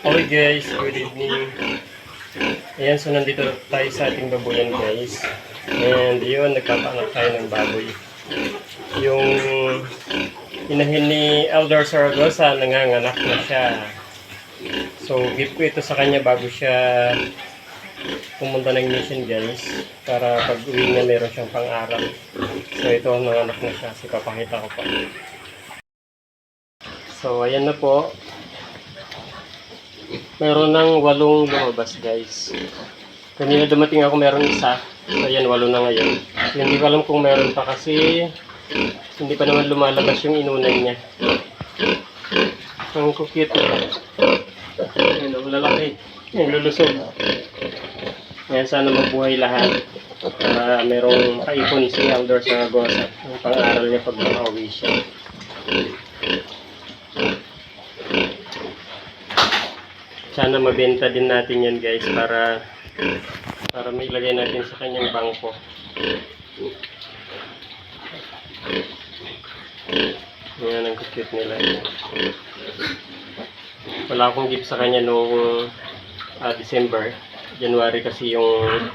Okay guys, good evening. Ayan, so nandito tayo sa ating babuyan guys. And yun, nagpapanak tayo ng baboy. Yung inahin ni Elder Saragosa, nanganganak na siya. So, gift ko ito sa kanya bago siya pumunta ng mission guys. Para pag uwi niya meron siyang pang-aral. So, ito nanganak na siya. So, papakita ko pa. So, ayan na po. Meron ng walong lumabas, guys. Kanina dumating ako, meron isa. Ayan, walo na ngayon. Hindi ko alam kung meron pa kasi hindi pa naman lumalabas yung inunan niya. Ang cute. Ayan, ang lalaki. Ayan, lulusog. Ayan, sana mabuhay lahat. Para merong kaipon si Elder Saragosa. Ang pang-aral niya pag makauwi siya. Sana mabenta din natin yan guys para para may ilagay natin sa kanyang bangko. Yan ang cute nila. Wala akong gift sa kanya noong ah, December. January kasi yung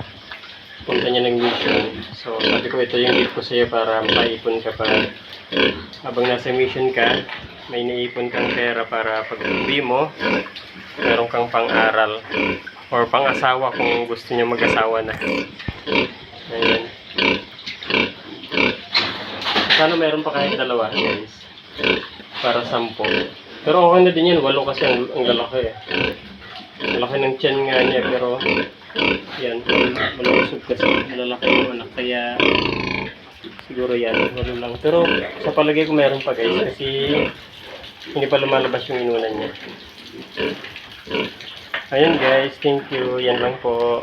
punta niya ng mission. So sabi ko ito yung gift ko sa iyo para makaipon ka pa. Habang nasa mission ka, may naipon kang pera para pag uwi mo, meron kang pang-aral or pang-asawa kung gusto niyo mag-asawa na. Ayan. Sana meron pa kahit dalawa, guys. Para sampo. Pero okay na din yan, walo kasi ang, ang lalaki eh. Malaki ng tiyan nga niya, pero yan, malusog kasi malalaki yung anak, kaya siguro yan, walo lang. Pero sa palagay ko meron pa guys, kasi hindi pa lumalabas yung inunan niya. Ayun guys, thank you. Yan lang po.